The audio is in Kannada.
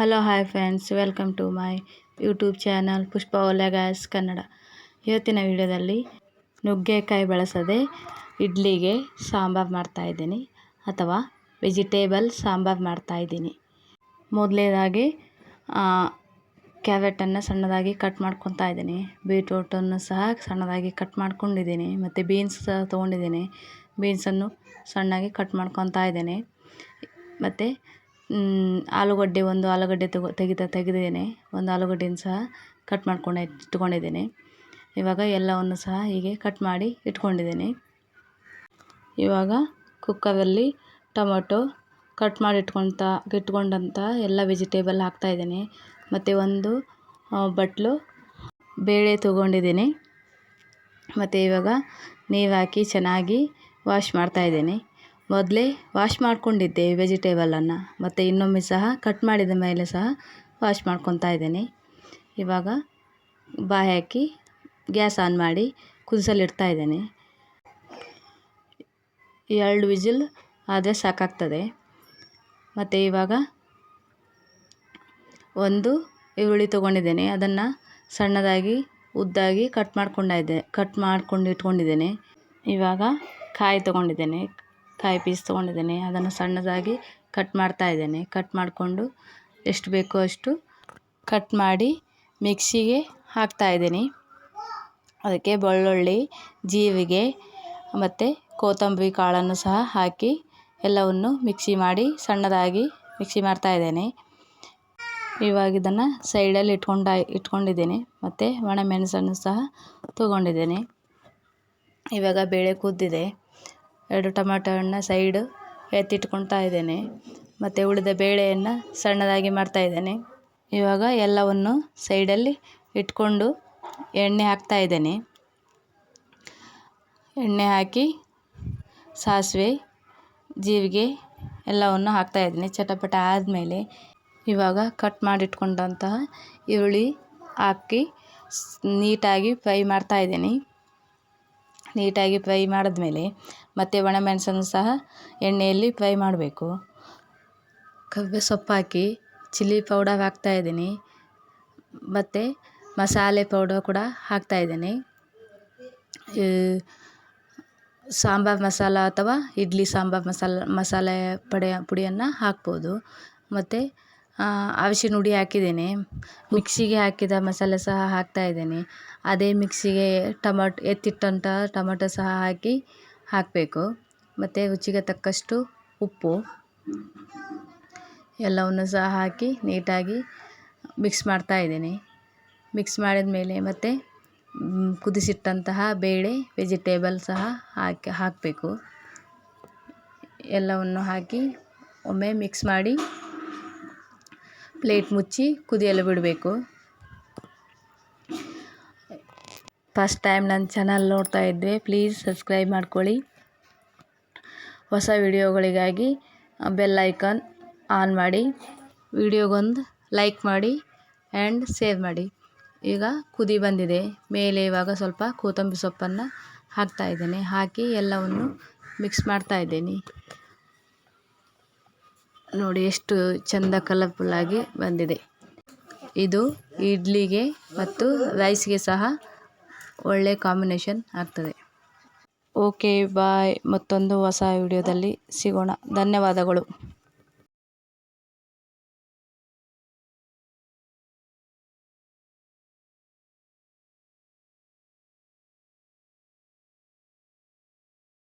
Hello hi friends welcome to my YouTube channel Pushpa gas Kannada ಇವತ್ತಿನ ವಿಡಿಯೋದಲ್ಲಿ ನುಗ್ಗೆಕಾಯಿ ಬಳಸದೆ ಇಡ್ಲಿಗೆ ಸಾಂಬಾರು ಮಾಡ್ತಾಯಿದ್ದೀನಿ ಅಥವಾ ವೆಜಿಟೇಬಲ್ ಸಾಂಬಾರು ಮಾಡ್ತಾಯಿದ್ದೀನಿ ಮೊದಲನೇದಾಗಿ ಕ್ಯಾರೆಟನ್ನು ಸಣ್ಣದಾಗಿ ಕಟ್ ಮಾಡ್ಕೊತಾ ಇದ್ದೀನಿ. ಬೀಟ್ರೂಟನ್ನು ಸಹ ಸಣ್ಣದಾಗಿ ಕಟ್ ಮಾಡ್ಕೊಂಡಿದ್ದೀನಿ ಮತ್ತು ಬೀನ್ಸ್ ಸಹ ತೊಗೊಂಡಿದ್ದೀನಿ. ಬೀನ್ಸನ್ನು ಸಣ್ಣಾಗಿ ಕಟ್ ಮಾಡ್ಕೊತಾ ಇದ್ದೇನೆ. ಮತ್ತು ಆಲೂಗಡ್ಡೆ ಒಂದು ಆಲೂಗಡ್ಡೆ ತಗೋ ತೆಗಿತಾ ತೆಗೆದಿದ್ದೇನೆ ಒಂದು ಆಲೂಗಡ್ಡೆನ ಸಹ ಕಟ್ ಮಾಡ್ಕೊಂಡು ಇಟ್ಕೊಂಡಿದ್ದೇನೆ. ಇವಾಗ ಎಲ್ಲವನ್ನು ಸಹ ಹೀಗೆ ಕಟ್ ಮಾಡಿ ಇಟ್ಕೊಂಡಿದ್ದೇನೆ. ಇವಾಗ ಕುಕ್ಕರಲ್ಲಿ ಟೊಮೊಟೊ ಕಟ್ ಮಾಡಿ ಇಟ್ಕೊತ ಇಟ್ಕೊಂಡಂಥ ಎಲ್ಲ ವೆಜಿಟೇಬಲ್ ಹಾಕ್ತಾಯಿದ್ದೇನೆ ಮತ್ತು ಒಂದು ಬಟ್ಲು, ಬೇಳೆ ತೊಗೊಂಡಿದ್ದೀನಿ. ಮತ್ತು ಇವಾಗ ನೀರು ಹಾಕಿ ಚೆನ್ನಾಗಿ ವಾಶ್ ಮಾಡ್ತಾಯಿದ್ದೀನಿ ಮೊದಲೇ ವಾಶ್ ಮಾಡ್ಕೊಂಡಿದ್ದೆ ವೆಜಿಟೇಬಲನ್ನು ಮತ್ತು ಇನ್ನೊಮ್ಮೆ ಸಹ ಕಟ್ ಮಾಡಿದ ಮೇಲೆ ಸಹ ವಾಶ್ ಮಾಡ್ಕೊತಾ ಇದ್ದೇನೆ. ಇವಾಗ ಬಾಯಿ ಹಾಕಿ ಗ್ಯಾಸ್ ಆನ್ ಮಾಡಿ ಕುದಿಸಲಿಡ್ತಾ ಇದ್ದೇನೆ. ಎರಡು ವಿಜಿಲ್ ಆದರೆ ಸಾಕಾಗ್ತದೆ. ಮತ್ತು ಇವಾಗ ಒಂದು ಈರುಳ್ಳಿ ತೊಗೊಂಡಿದ್ದೇನೆ, ಅದನ್ನು ಸಣ್ಣದಾಗಿ, ಉದ್ದಾಗಿ ಕಟ್ ಮಾಡ್ಕೊಂಡಿದ್ದೆ ಕಟ್ ಮಾಡ್ಕೊಂಡು ಇಟ್ಕೊಂಡಿದ್ದೇನೆ. ಇವಾಗ ಕಾಯಿ ತೊಗೊಂಡಿದ್ದೇನೆ. ಕಾಯಿ ಪೀಸ್ ತೊಗೊಂಡಿದ್ದೀನಿ. ಅದನ್ನು ಸಣ್ಣದಾಗಿ ಕಟ್ ಮಾಡ್ತಾ ಇದ್ದೇನೆ. ಕಟ್ ಮಾಡಿಕೊಂಡು ಎಷ್ಟು ಬೇಕೋ ಅಷ್ಟು ಕಟ್ ಮಾಡಿ ಮಿಕ್ಸಿಗೆ ಹಾಕ್ತಾ ಇದ್ದೀನಿ. ಅದಕ್ಕೆ ಬೆಳ್ಳುಳ್ಳಿ, ಜೀರಿಗೆ ಮತ್ತು ಕೊತ್ತಂಬರಿ ಕಾಳನ್ನು ಸಹ ಹಾಕಿ ಎಲ್ಲವನ್ನು ಮಿಕ್ಸಿ ಮಾಡಿ ಸಣ್ಣದಾಗಿ ಮಿಕ್ಸಿ ಮಾಡ್ತಾ ಇದ್ದೇನೆ. ಇವಾಗ ಇದನ್ನು ಸೈಡಲ್ಲಿ ಇಟ್ಕೊಂಡ ಇಟ್ಕೊಂಡಿದ್ದೀನಿ. ಮತ್ತು ಒಣಮೆಣಸನ್ನು ಸಹ ತೊಗೊಂಡಿದ್ದೇನೆ. ಇವಾಗ ಬೇಳೆ ಕುದ್ದಿದೆ. ಎರಡು ಟೊಮಾಟೊ ಹಣ್ಣು ಸೈಡು ಎತ್ತಿಟ್ಕೊಳ್ತಾ ಇದ್ದೇನೆ. ಮತ್ತು ಉಳಿದ ಬೇಳೆಯನ್ನು ಸಣ್ಣದಾಗಿ ಮಾಡ್ತಾ ಇದ್ದೇನೆ. ಇವಾಗ ಎಲ್ಲವನ್ನು ಸೈಡಲ್ಲಿ ಇಟ್ಕೊಂಡು ಎಣ್ಣೆ ಹಾಕ್ತಾ ಇದ್ದೇನೆ. ಎಣ್ಣೆ ಹಾಕಿ ಸಾಸಿವೆ, ಜೀರಿಗೆ ಎಲ್ಲವನ್ನು ಹಾಕ್ತಾ ಇದ್ದೀನಿ ಚಟಪಟ ಆದಮೇಲೆ. ಇವಾಗ ಕಟ್ ಮಾಡಿಟ್ಕೊಂಡಂತಹ ಈರುಳ್ಳಿ ಹಾಕಿ ನೀಟಾಗಿ ಫ್ರೈ ಮಾಡ್ತಾ ಇದ್ದೀನಿ. ನೀಟಾಗಿ ಫ್ರೈ ಮಾಡಿದ್ಮೇಲೆ ಮತ್ತು ಒಣಮೆಣಸನ್ನು ಸಹ ಎಣ್ಣೆಯಲ್ಲಿ ಫ್ರೈ ಮಾಡಬೇಕು. ಕಬ್ಬೆ ಸೊಪ್ಪು ಹಾಕಿ, ಚಿಲ್ಲಿ ಪೌಡರ್ ಹಾಕ್ತಾಯಿದ್ದೀನಿ ಮತ್ತು ಮಸಾಲೆ ಪೌಡರ್ ಕೂಡ ಹಾಕ್ತಾಯಿದ್ದೀನಿ ಸಾಂಬಾರು ಮಸಾಲ ಅಥವಾ ಇಡ್ಲಿ ಸಾಂಬಾರು ಮಸಾಲ ಮಸಾಲೆ ಪಡೆಯ ಪುಡಿಯನ್ನು ಹಾಕ್ಬೋದು. ಮತ್ತು ಅರಿಶಿನ ಹುಡಿ ಹಾಕಿದ್ದೇನೆ. ಮಿಕ್ಸಿಗೆ ಹಾಕಿದ ಮಸಾಲೆ ಸಹ ಹಾಕ್ತಾ ಇದ್ದೇನೆ. ಅದೇ ಮಿಕ್ಸಿಗೆ ಟಮಟ್ ಎತ್ತಿಟ್ಟಂಥ ಟಮಟೊ ಸಹ ಹಾಕಿ ಹಾಕಬೇಕು. ಮತ್ತು ರುಚಿಗೆ ತಕ್ಕಷ್ಟು ಉಪ್ಪು, ಎಲ್ಲವನ್ನು ಸಹ ಹಾಕಿ ನೀಟಾಗಿ ಮಿಕ್ಸ್ ಮಾಡ್ತಾ ಇದ್ದೇನೆ. ಮಿಕ್ಸ್ ಮಾಡಿದ ಮೇಲೆ ಮತ್ತು ಕುದಿಸಿಟ್ಟಂತಹ ಬೇಳೆ, ವೆಜಿಟೇಬಲ್ ಸಹ ಹಾಕಿ, ಹಾಕಬೇಕು. ಎಲ್ಲವನ್ನು ಹಾಕಿ ಒಮ್ಮೆ ಮಿಕ್ಸ್ ಮಾಡಿ ಪ್ಲೇಟ್ ಮುಚ್ಚಿ ಕುದಿಯಲು ಬಿಡಬೇಕು. ಫಸ್ಟ್ ಟೈಮ್ ನನ್ನ ಚಾನಲ್ ನೋಡ್ತಾ ಇದ್ದರೆ ಪ್ಲೀಸ್ ಸಬ್ಸ್ಕ್ರೈಬ್ ಮಾಡ್ಕೊಳ್ಳಿ. ಹೊಸ ವಿಡಿಯೋಗಳಿಗಾಗಿ ಬೆಲ್ ಐಕಾನ್ ಆನ್ ಮಾಡಿ. ವಿಡಿಯೋಗೊಂದು ಲೈಕ್ ಮಾಡಿ ಆ್ಯಂಡ್ ಸೇವ್ ಮಾಡಿ. ಈಗ ಕುದಿ ಬಂದಿದೆ. ಮೇಲೆ ಇವಾಗ ಸ್ವಲ್ಪ ಕೊತ್ತಂಬರಿ ಸೊಪ್ಪನ್ನು ಹಾಕ್ತಾಯಿದ್ದೇನೆ ಹಾಕಿ ಎಲ್ಲವನ್ನು ಮಿಕ್ಸ್ ಮಾಡ್ತಾಯಿದ್ದೀನಿ ನೋಡಿ ಎಷ್ಟು ಚಂದ ಕಲರ್ಫುಲ್ ಆಗಿ ಬಂದಿದೆ. ಇದು ಇಡ್ಲಿಗೆ ಮತ್ತು ರೈಸ್ಗೆ ಸಹ ಒಳ್ಳೆ ಕಾಂಬಿನೇಷನ್ ಆಗ್ತದೆ. ಓಕೆ ಬಾಯ್ ಮತ್ತೊಂದು ಹೊಸ ವಿಡಿಯೋದಲ್ಲಿ ಸಿಗೋಣ. ಧನ್ಯವಾದಗಳು.